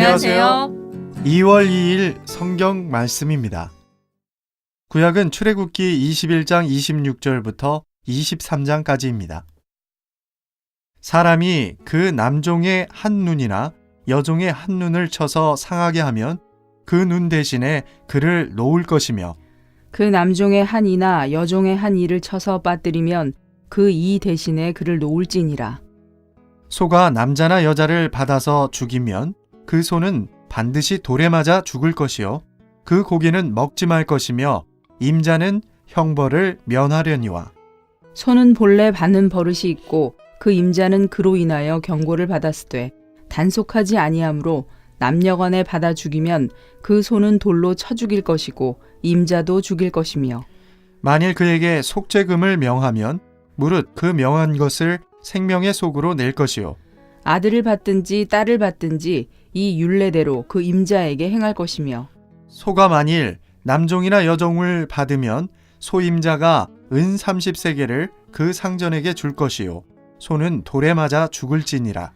안녕하세요. 2월 2일 성경 말씀입니다. 구약은 출애굽기 21장 26절부터 23장까지입니다. 사람이 그 남종의 한 눈이나 여종의 한 눈을 쳐서 상하게 하면 그 눈 대신에 그를 놓을 것이며 그 남종의 한 이나 여종의 한 이를 쳐서 빠뜨리면 그 이 대신에 그를 놓을지니라. 소가 남자나 여자를 받아서 죽이면 그 소는 반드시 돌에 맞아 죽을 것이요. 그 고기는 먹지 말 것이며 임자는 형벌을 면하려니와. 소는 본래 받는 버릇이 있고 그 임자는 그로 인하여 경고를 받았으되 단속하지 아니하므로 남녀간에 받아 죽이면 그 소는 돌로 쳐 죽일 것이고 임자도 죽일 것이며. 만일 그에게 속죄금을 명하면 무릇 그 명한 것을 생명의 속으로 낼 것이요 아들을 받든지 딸을 받든지 이 율례대로 그 임자에게 행할 것이며 소가 만일 남종이나 여종을 받으면 소임자가 은 30세계를 그 상전에게 줄 것이요. 소는 돌에 맞아 죽을지니라.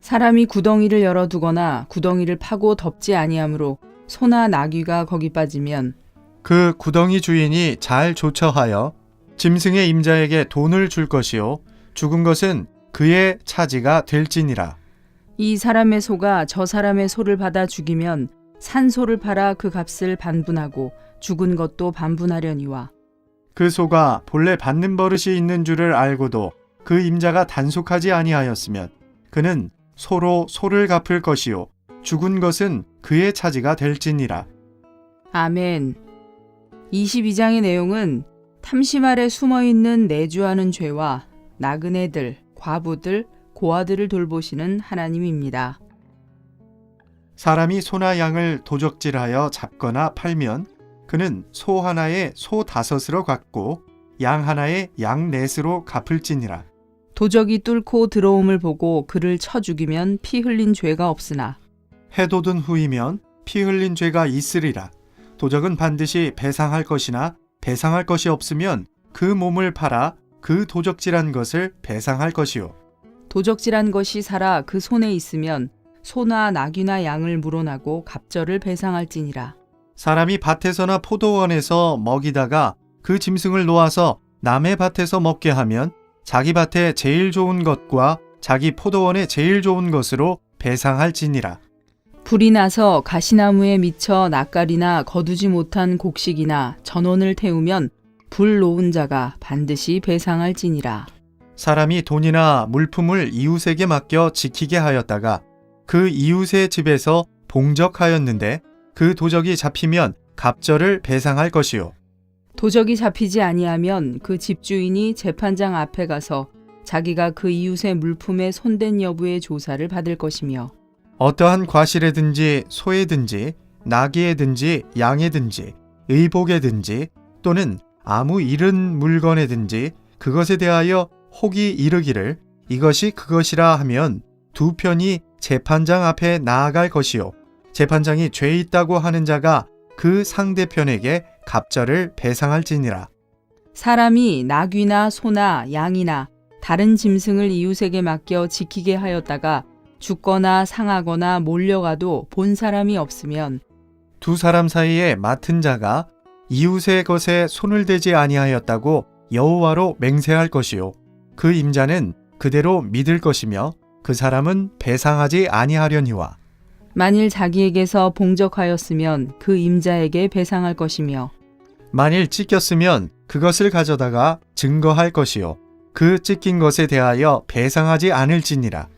사람이 구덩이를 열어 두거나 구덩이를 파고 덮지 아니하므로 소나 나귀가 거기 빠지면 그 구덩이 주인이 잘 조처하여 짐승의 임자에게 돈을 줄 것이요. 죽은 것은 그의 차지가 될지니라. 이 사람의 소가 저 사람의 소를 받아 죽이면 산 소를 팔아 그 값을 반분하고 죽은 것도 반분하려니와. 그 소가 본래 받는 버릇이 있는 줄을 알고도 그 임자가 단속하지 아니하였으면 그는 소로 소를 갚을 것이요 죽은 것은 그의 차지가 될지니라. 아멘. 22장의 내용은 탐심 아래 숨어 있는 내주하는 죄와 나그네들, 과부들, 고아들을 돌보시는 하나님입니다. 사람이 소나 양을 도적질하여 잡거나 팔면 그는 소 하나에 소 다섯으로 갚고 양 하나에 양 넷으로 갚을지니라 도적이 뚫고 들어옴을 보고 그를 쳐 죽이면 피 흘린 죄가 없으나 해돋은 후이면 피 흘린 죄가 있으리라. 도적은 반드시 배상할 것이나 배상할 것이 없으면 그 몸을 팔아 그 도적질한 것을 배상할 것이요. 도적질한 것이 살아 그 손에 있으면 소나 나귀나 양을 물어나고 갑절을 배상할지니라. 사람이 밭에서나 포도원에서 먹이다가 그 짐승을 놓아서 남의 밭에서 먹게 하면 자기 밭에 제일 좋은 것과 자기 포도원에 제일 좋은 것으로 배상할지니라. 불이 나서 가시나무에 미쳐 낯가리나 거두지 못한 곡식이나 전원을 태우면 불 놓은 자가 반드시 배상할지니라. 사람이 돈이나 물품을 이웃에게 맡겨 지키게 하였다가 그 이웃의 집에서 봉적하였는데 그 도적이 잡히면 갑절을 배상할 것이요. 도적이 잡히지 아니하면 그 집주인이 재판장 앞에 가서 자기가 그 이웃의 물품에 손댄 여부의 조사를 받을 것이며 어떠한 과실에든지 소에든지 나귀에든지 양에든지 의복에든지 또는 아무 잃은 물건에든지 그것에 대하여 혹이 이르기를 이것이 그것이라 하면 두 편이 재판장 앞에 나아갈 것이요. 재판장이 죄 있다고 하는 자가 그 상대편에게 갑절을 배상할지니라. 사람이 나귀나 소나 양이나 다른 짐승을 이웃에게 맡겨 지키게 하였다가 죽거나 상하거나 몰려가도 본 사람이 없으면 두 사람 사이에 맡은 자가 이웃의 것에 손을 대지 아니하였다고 여호와로 맹세할 것이요. 그 임자는 그대로 믿을 것이며 그 사람은 배상하지 아니하려니와 만일 자기에게서 봉적하였으면 그 임자에게 배상할 것이며 만일 찢겼으면 그것을 가져다가 증거할 것이요. 그 찢긴 것에 대하여 배상하지 않을지니라.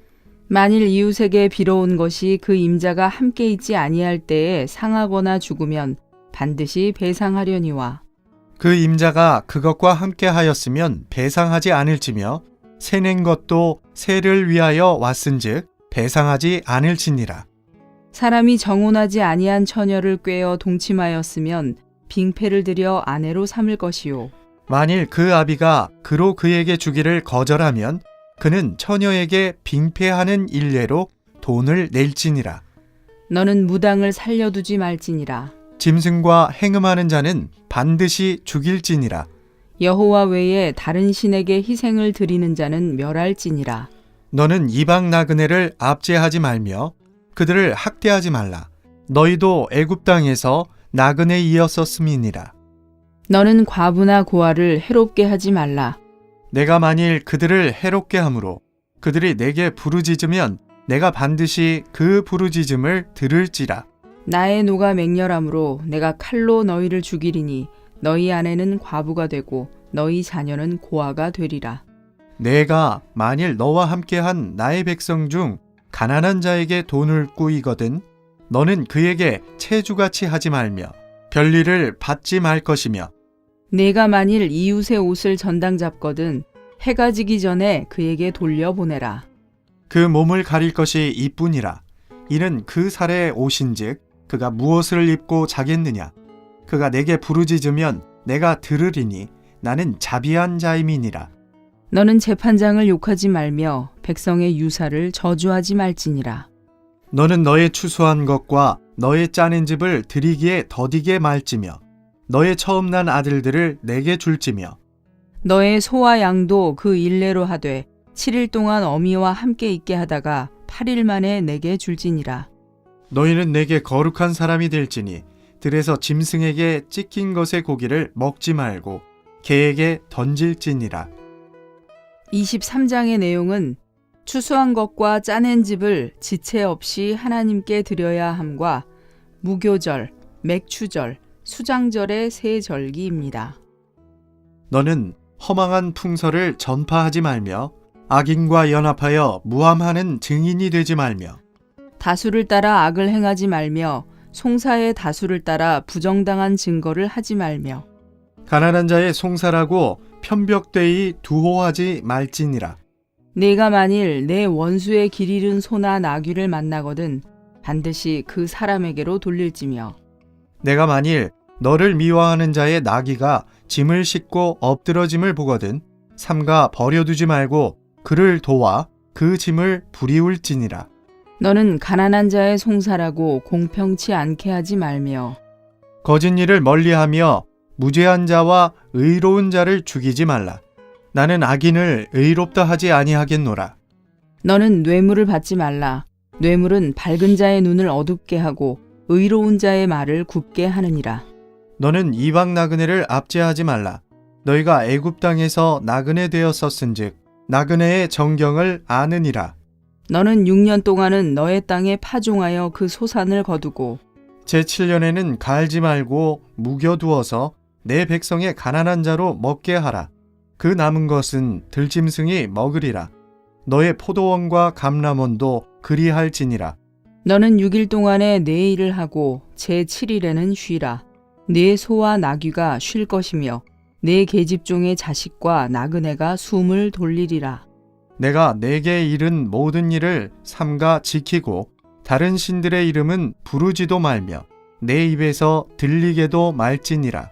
만일 이웃에게 빌어온 것이 그 임자가 함께 있지 아니할 때에 상하거나 죽으면 반드시 배상하려니와 그 임자가 그것과 함께 하였으면 배상하지 않을지며 세낸 것도 세를 위하여 왔은즉 배상하지 않을지니라. 사람이 정혼하지 아니한 처녀를 꿰어 동침하였으면 빙패를 들여 아내로 삼을 것이요. 만일 그 아비가 그로 그에게 주기를 거절하면 그는 처녀에게 빙패하는 일례로 돈을 낼지니라. 너는 무당을 살려두지 말지니라 짐승과 행음하는 자는 반드시 죽일지니라. 여호와 외에 다른 신에게 희생을 드리는 자는 멸할지니라 너는 이방 나그네를 압제하지 말며 그들을 학대하지 말라. 너희도 애굽 땅에서 나그네 이었었음이니라. 너는 과부나 고아를 해롭게 하지 말라. 내가 만일 그들을 해롭게 함으로 그들이 내게 부르짖으면 내가 반드시 그 부르짖음을 들을지라. 나의 노가 맹렬함으로 내가 칼로 너희를 죽이리니 너희 아내는 과부가 되고 너희 자녀는 고아가 되리라. 내가 만일 너와 함께한 나의 백성 중 가난한 자에게 돈을 꾸이거든 너는 그에게 체주같이 하지 말며 별일을 받지 말 것이며 내가 만일 이웃의 옷을 전당 잡거든 해가 지기 전에 그에게 돌려보내라. 그 몸을 가릴 것이 이뿐이라 이는 그 사례의 옷인즉 그가 무엇을 입고 자겠느냐 그가 내게 부르짖으면 내가 들으리니 나는 자비한 자임이니라 너는 재판장을 욕하지 말며 백성의 유사를 저주하지 말지니라. 너는 너의 추수한 것과 너의 짜낸 집을 드리기에 더디게 말지며 너의 처음 난 아들들을 내게 줄지며 너의 소와 양도 그 일례로 하되 7일 동안 어미와 함께 있게 하다가 8일 만에 내게 줄지니라. 너희는 내게 거룩한 사람이 될지니 들에서 짐승에게 찢긴 것의 고기를 먹지 말고 개에게 던질지니라 23장의 내용은 추수한 것과 짜낸 집을 지체 없이 하나님께 드려야 함과 무교절, 맥추절, 수장절의 세 절기입니다. 너는 허망한 풍설을 전파하지 말며 악인과 연합하여 무함하는 증인이 되지 말며 다수를 따라 악을 행하지 말며 송사의 다수를 따라 부정당한 증거를 하지 말며. 가난한 자의 송사라고 편벽되이 두호하지 말지니라. 내가 만일 내 원수의 길 잃은 소나 나귀를 만나거든 반드시 그 사람에게로 돌릴지며. 내가 만일 너를 미워하는 자의 나귀가 짐을 싣고 엎드러짐을 보거든 삼가 버려두지 말고 그를 도와 그 짐을 부리울지니라 너는 가난한 자의 송사라고 공평치 않게 하지 말며 거짓 일을 멀리하며 무죄한 자와 의로운 자를 죽이지 말라. 나는 악인을 의롭다 하지 아니하겠노라. 너는 뇌물을 받지 말라 뇌물은 밝은 자의 눈을 어둡게 하고 의로운 자의 말을 굽게 하느니라 너는 이방 나그네를 압제하지 말라. 너희가 애굽 땅에서 나그네 되었었은즉 나그네의 정경을 아느니라. 너는 6년 동안은 너의 땅에 파종하여 그 소산을 거두고 제 7년에는 갈지 말고 묵여두어서 내 백성의 가난한 자로 먹게 하라. 그 남은 것은 들짐승이 먹으리라. 너의 포도원과 감람원도 그리할지니라. 너는 6일 동안에 내 일을 하고 제 7일에는 쉬라. 네 소와 나귀가 쉴 것이며 네 계집종의 자식과 나그네가 숨을 돌리리라. 내가 내게 이른 모든 일을 삼가 지키고 다른 신들의 이름은 부르지도 말며 내 입에서 들리게도 말지니라.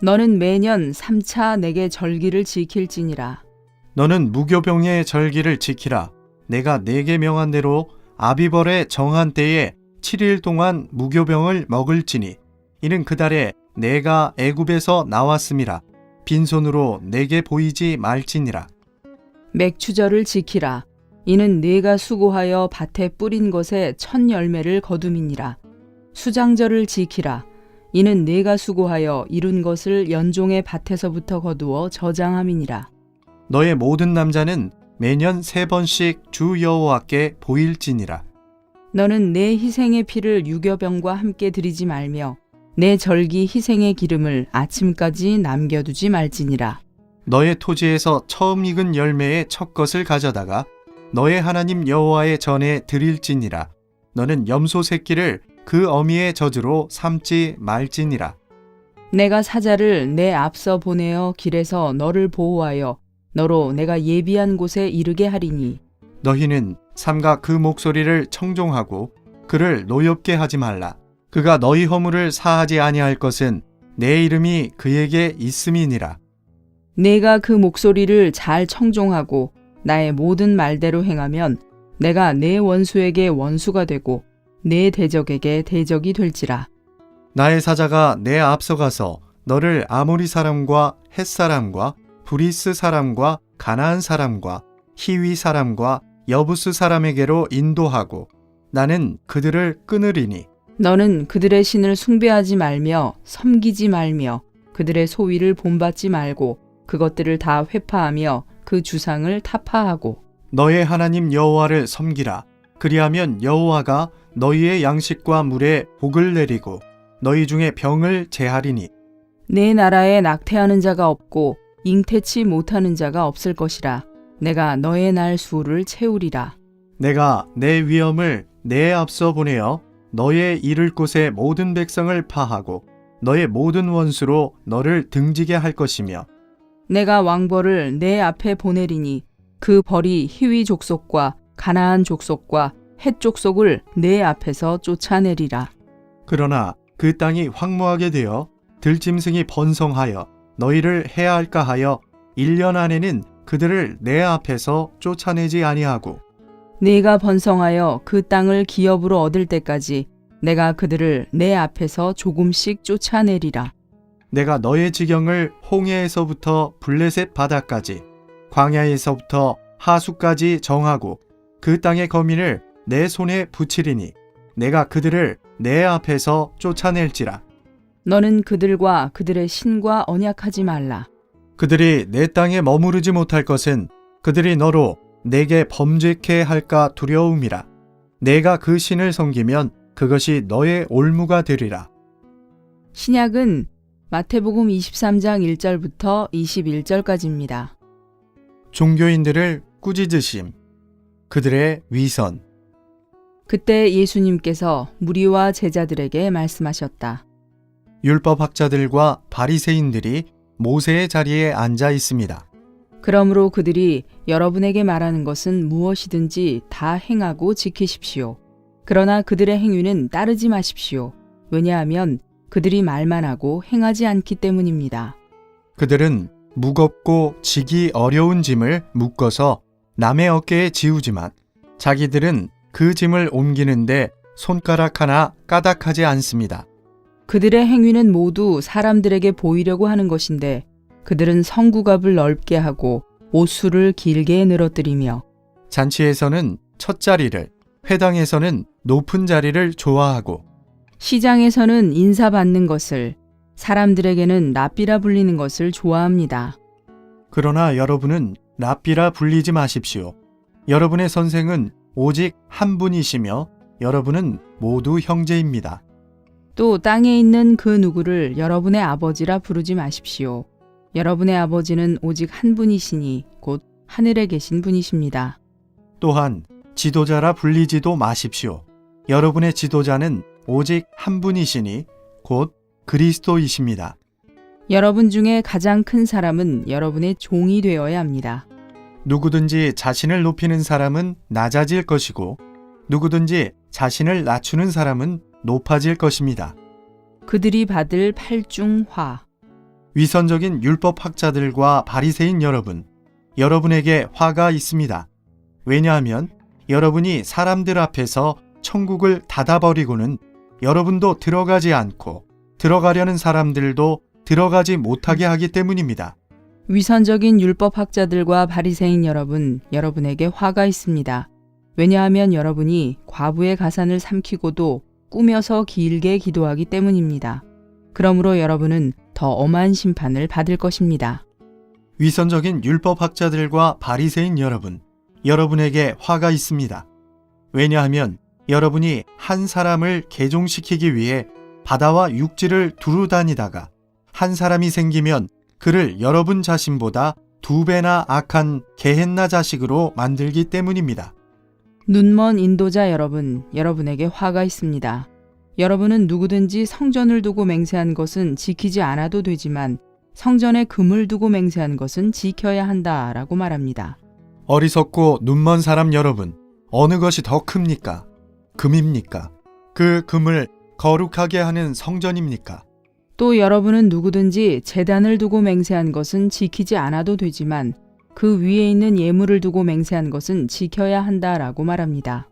너는 매년 3차 내게 절기를 지킬지니라. 너는 무교병의 절기를 지키라. 내가 내게 명한 대로 아비벌의 정한 때에 7일 동안 무교병을 먹을지니 이는 그 달에 내가 애굽에서 나왔음이라. 빈손으로 내게 보이지 말지니라. 맥추절을 지키라. 이는 네가 수고하여 밭에 뿌린 것에 첫 열매를 거둠이니라. 수장절을 지키라. 이는 네가 수고하여 이룬 것을 연종의 밭에서부터 거두어 저장함이니라. 너의 모든 남자는 매년 세 번씩 주 여호와께 보일지니라. 너는 내 희생의 피를 유교병과 함께 드리지 말며 내 절기 희생의 기름을 아침까지 남겨두지 말지니라. 너의 토지에서 처음 익은 열매의 첫 것을 가져다가 너의 하나님 여호와의 전에 드릴지니라. 너는 염소 새끼를 그 어미의 저주로 삼지 말지니라. 내가 사자를 내 앞서 보내어 길에서 너를 보호하여 너로 내가 예비한 곳에 이르게 하리니 너희는 삼가 그 목소리를 청종하고 그를 노엽게 하지 말라. 그가 너희 허물을 사하지 아니할 것은 내 이름이 그에게 있음이니라. 내가 그 목소리를 잘 청종하고 나의 모든 말대로 행하면 내가 내 원수에게 원수가 되고 내 대적에게 대적이 될지라. 나의 사자가 내 앞서가서 너를 아모리 사람과 헷 사람과 브리스 사람과 가나안 사람과 히위 사람과 여부스 사람에게로 인도하고 나는 그들을 끊으리니 너는 그들의 신을 숭배하지 말며 섬기지 말며 그들의 소위를 본받지 말고 그것들을 다 회파하며 그 주상을 타파하고 너의 하나님 여호와를 섬기라. 그리하면 여호와가 너희의 양식과 물에 복을 내리고 너희 중에 병을 제하리니. 내 나라에 낙태하는 자가 없고 잉태치 못하는 자가 없을 것이라. 내가 너의 날 수를 채우리라. 내가 내 위엄을 내 앞서 보내어 너의 이를 곳의 모든 백성을 파하고 너의 모든 원수로 너를 등지게 할 것이며 내가 왕벌을 내 앞에 보내리니 그 벌이 히위 족속과 가나안 족속과 헷 족속을 내 앞에서 쫓아내리라. 그러나 그 땅이 황무하게 되어 들짐승이 번성하여 너희를 해야 할까 하여 1년 안에는 그들을 내 앞에서 쫓아내지 아니하고 네가 번성하여 그 땅을 기업으로 얻을 때까지 내가 그들을 내 앞에서 조금씩 쫓아내리라 내가 너의 지경을 홍해에서부터 블레셋 바다까지 광야에서부터 하수까지 정하고 그 땅의 거민을 내 손에 붙이리니 내가 그들을 내 앞에서 쫓아낼지라. 너는 그들과 그들의 신과 언약하지 말라. 그들이 내 땅에 머무르지 못할 것은 그들이 너로 내게 범죄케 할까 두려움이라. 내가 그 신을 섬기면 그것이 너의 올무가 되리라. 신약은 마태복음 23장 1절부터 21절까지입니다. 종교인들을 꾸짖으심 그들의 위선 그때 예수님께서 무리와 제자들에게 말씀하셨다. 율법학자들과 바리새인들이 모세의 자리에 앉아 있습니다. 그러므로 그들이 여러분에게 말하는 것은 무엇이든지 다 행하고 지키십시오. 그러나 그들의 행위는 따르지 마십시오. 왜냐하면 그들이 말만 하고 행하지 않기 때문입니다. 그들은 무겁고 지기 어려운 짐을 묶어서 남의 어깨에 지우지만 자기들은 그 짐을 옮기는데 손가락 하나 까닥하지 않습니다. 그들의 행위는 모두 사람들에게 보이려고 하는 것인데 그들은 성구갑을 넓게 하고 옷수를 길게 늘어뜨리며 잔치에서는 첫 자리를, 회당에서는 높은 자리를 좋아하고 시장에서는 인사받는 것을 사람들에게는 랍비라 불리는 것을 좋아합니다. 그러나 여러분은 랍비라 불리지 마십시오. 여러분의 선생은 오직 한 분이시며 여러분은 모두 형제입니다. 또 땅에 있는 그 누구를 여러분의 아버지라 부르지 마십시오. 여러분의 아버지는 오직 한 분이시니 곧 하늘에 계신 분이십니다. 또한 지도자라 불리지도 마십시오. 여러분의 지도자는 오직 한 분이시니 곧 그리스도이십니다. 여러분 중에 가장 큰 사람은 여러분의 종이 되어야 합니다. 누구든지 자신을 높이는 사람은 낮아질 것이고 누구든지 자신을 낮추는 사람은 높아질 것입니다. 그들이 받을 팔중화. 위선적인 율법 학자들과 바리새인 여러분, 여러분에게 화가 있습니다. 왜냐하면 여러분이 사람들 앞에서 천국을 닫아버리고는 여러분도 들어가지 않고 들어가려는 사람들도 들어가지 못하게 하기 때문입니다. 위선적인 율법학자들과 바리새인 여러분, 여러분에게 화가 있습니다. 왜냐하면 여러분이 과부의 가산을 삼키고도 꾸며서 길게 기도하기 때문입니다. 그러므로 여러분은 더 엄한 심판을 받을 것입니다. 위선적인 율법학자들과 바리새인 여러분, 여러분에게 화가 있습니다. 왜냐하면 여러분이 한 사람을 개종시키기 위해 바다와 육지를 두루 다니다가 한 사람이 생기면 그를 여러분 자신보다 두 배나 악한 게헨나 자식으로 만들기 때문입니다. 눈먼 인도자 여러분, 여러분에게 화가 있습니다. 여러분은 누구든지 성전을 두고 맹세한 것은 지키지 않아도 되지만 성전에 금을 두고 맹세한 것은 지켜야 한다라고 말합니다. 어리석고 눈먼 사람 여러분, 어느 것이 더 큽니까? 금입니까? 그 금을 거룩하게 하는 성전입니까? 또 여러분은 누구든지 재단을 두고 맹세한 것은 지키지 않아도 되지만 그 위에 있는 예물을 두고 맹세한 것은 지켜야 한다라고 말합니다.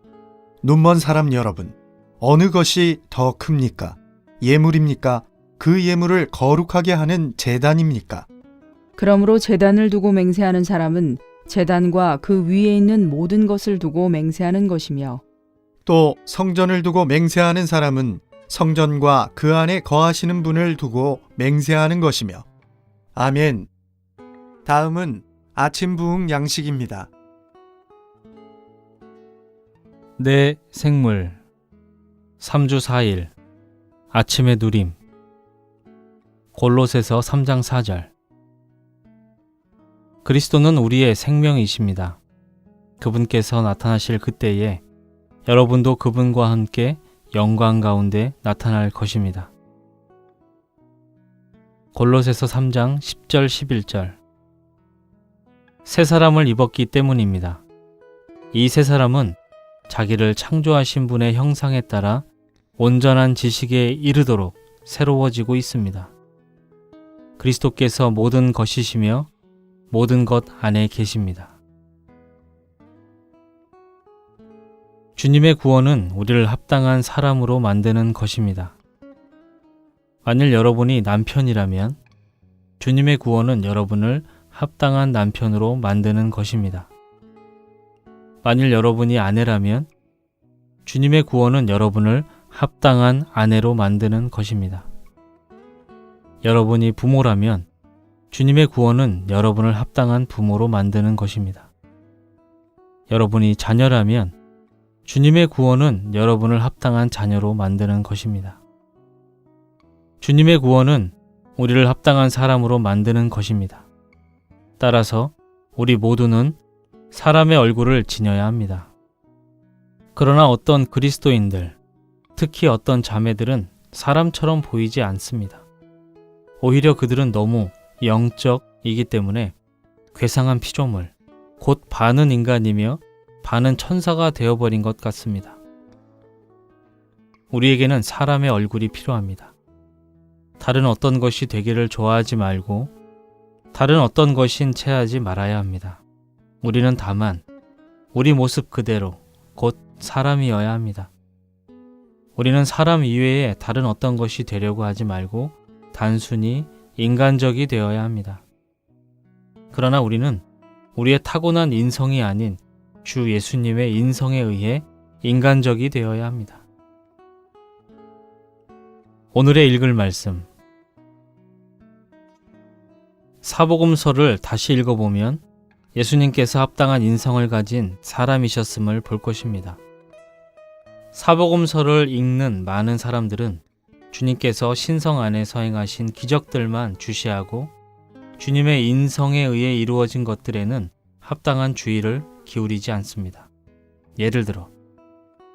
눈먼 사람 여러분, 어느 것이 더 큽니까? 예물입니까? 그 예물을 거룩하게 하는 재단입니까? 그러므로 재단을 두고 맹세하는 사람은 재단과 그 위에 있는 모든 것을 두고 맹세하는 것이며 또 성전을 두고 맹세하는 사람은 성전과 그 안에 거하시는 분을 두고 맹세하는 것이며 아멘. 다음은 아침 부흥 양식입니다. 내 생물 3주 4일 아침의 누림 골로새서 3장 4절 그리스도는 우리의 생명이십니다. 그분께서 나타나실 그때에 여러분도 그분과 함께 영광 가운데 나타날 것입니다. 골로새서 3장 10절 11절 새 사람을 입었기 때문입니다. 이 새 사람은 자기를 창조하신 분의 형상에 따라 온전한 지식에 이르도록 새로워지고 있습니다. 그리스도께서 모든 것이시며 모든 것 안에 계십니다. 주님의 구원은 우리를 합당한 사람으로 만드는 것입니다. 만일 여러분이 남편이라면 주님의 구원은 여러분을 합당한 남편으로 만드는 것입니다. 만일 여러분이 아내라면 주님의 구원은 여러분을 합당한 아내로 만드는 것입니다. 여러분이 부모라면 주님의 구원은 여러분을 합당한 부모로 만드는 것입니다. 여러분이 자녀라면 주님의 구원은 여러분을 합당한 자녀로 만드는 것입니다. 주님의 구원은 우리를 합당한 사람으로 만드는 것입니다. 따라서 우리 모두는 사람의 얼굴을 지녀야 합니다. 그러나 어떤 그리스도인들, 특히 어떤 자매들은 사람처럼 보이지 않습니다. 오히려 그들은 너무 영적이기 때문에 괴상한 피조물, 곧 반은 인간이며 반은 천사가 되어버린 것 같습니다. 우리에게는 사람의 얼굴이 필요합니다. 다른 어떤 것이 되기를 좋아하지 말고 다른 어떤 것인 체하지 말아야 합니다. 우리는 다만 우리 모습 그대로 곧 사람이어야 합니다. 우리는 사람 이외에 다른 어떤 것이 되려고 하지 말고 단순히 인간적이 되어야 합니다. 그러나 우리는 우리의 타고난 인성이 아닌 주 예수님의 인성에 의해 인간적이 되어야 합니다. 오늘의 읽을 말씀. 사복음서를 다시 읽어보면 예수님께서 합당한 인성을 가진 사람이셨음을 볼 것입니다. 사복음서를 읽는 많은 사람들은 주님께서 신성 안에 서 행하신 기적들만 주시하고 주님의 인성에 의해 이루어진 것들에는 합당한 주의를 기울이지 않습니다. 예를 들어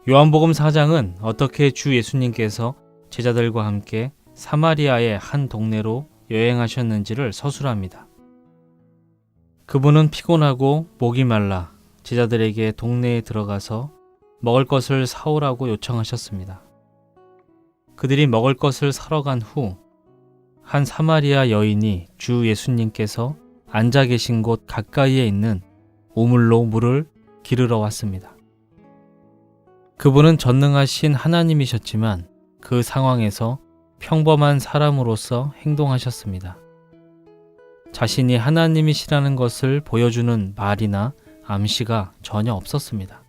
요한복음 4장은 어떻게 주 예수님께서 제자들과 함께 사마리아의 한 동네로 여행하셨는지를 서술합니다. 그분은 피곤하고 목이 말라 제자들에게 동네에 들어가서 먹을 것을 사오라고 요청하셨습니다. 그들이 먹을 것을 사러 간 후 한 사마리아 여인이 주 예수님께서 앉아 계신 곳 가까이에 있는 우물로 물을 기르러 왔습니다. 그분은 전능하신 하나님이셨지만 그 상황에서 평범한 사람으로서 행동하셨습니다. 자신이 하나님이시라는 것을 보여주는 말이나 암시가 전혀 없었습니다.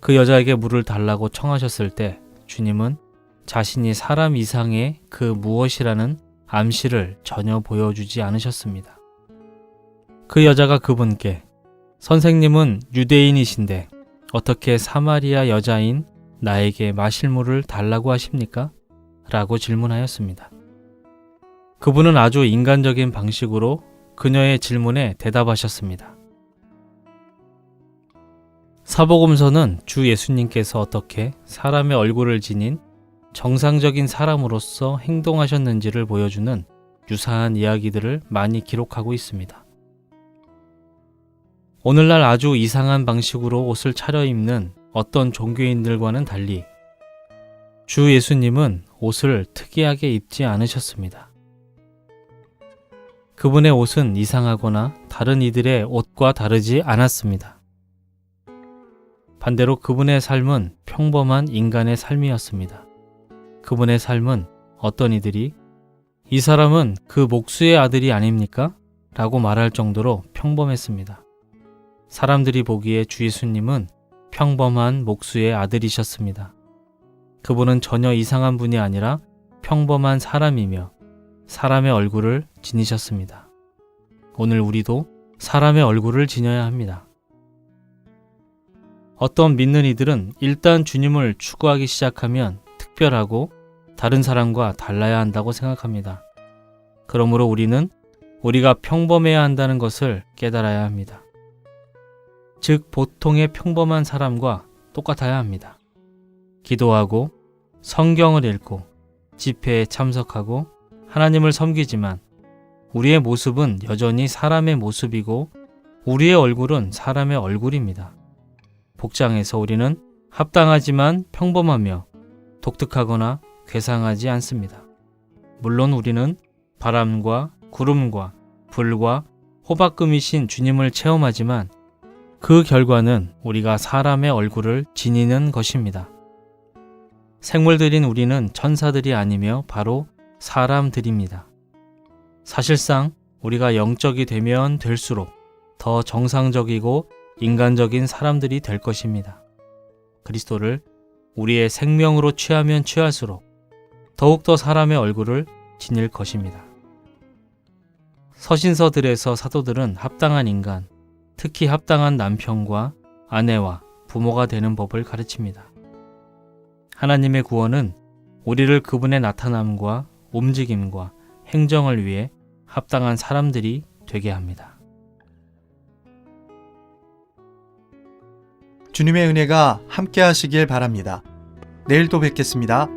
그 여자에게 물을 달라고 청하셨을 때 주님은 자신이 사람 이상의 그 무엇이라는 암시를 전혀 보여주지 않으셨습니다. 그 여자가 그분께 선생님은 유대인이신데 어떻게 사마리아 여자인 나에게 마실 물을 달라고 하십니까? 라고 질문하였습니다. 그분은 아주 인간적인 방식으로 그녀의 질문에 대답하셨습니다. 사복음서는 주 예수님께서 어떻게 사람의 얼굴을 지닌 정상적인 사람으로서 행동하셨는지를 보여주는 유사한 이야기들을 많이 기록하고 있습니다. 오늘날 아주 이상한 방식으로 옷을 차려입는 어떤 종교인들과는 달리 주 예수님은 옷을 특이하게 입지 않으셨습니다. 그분의 옷은 이상하거나 다른 이들의 옷과 다르지 않았습니다. 반대로 그분의 삶은 평범한 인간의 삶이었습니다. 그분의 삶은 어떤 이들이 이 사람은 그 목수의 아들이 아닙니까? 라고 말할 정도로 평범했습니다. 사람들이 보기에 주 예수님은 평범한 목수의 아들이셨습니다. 그분은 전혀 이상한 분이 아니라 평범한 사람이며 사람의 얼굴을 지니셨습니다. 오늘 우리도 사람의 얼굴을 지녀야 합니다. 어떤 믿는 이들은 일단 주님을 추구하기 시작하면 특별하고 다른 사람과 달라야 한다고 생각합니다. 그러므로 우리는 우리가 평범해야 한다는 것을 깨달아야 합니다. 즉, 보통의 평범한 사람과 똑같아야 합니다. 기도하고, 성경을 읽고, 집회에 참석하고, 하나님을 섬기지만, 우리의 모습은 여전히 사람의 모습이고, 우리의 얼굴은 사람의 얼굴입니다. 복장에서 우리는 합당하지만 평범하며 독특하거나 괴상하지 않습니다. 물론 우리는 바람과 구름과 불과 호박금이신 주님을 체험하지만 그 결과는 우리가 사람의 얼굴을 지니는 것입니다. 생물들인 우리는 천사들이 아니며 바로 사람들입니다. 사실상 우리가 영적이 되면 될수록 더 정상적이고 인간적인 사람들이 될 것입니다. 그리스도를 우리의 생명으로 취하면 취할수록 더욱더 사람의 얼굴을 지닐 것입니다. 서신서들에서 사도들은 합당한 인간, 특히 합당한 남편과 아내와 부모가 되는 법을 가르칩니다. 하나님의 구원은 우리를 그분의 나타남과 움직임과 행정을 위해 합당한 사람들이 되게 합니다. 주님의 은혜가 함께 하시길 바랍니다. 내일 또 뵙겠습니다.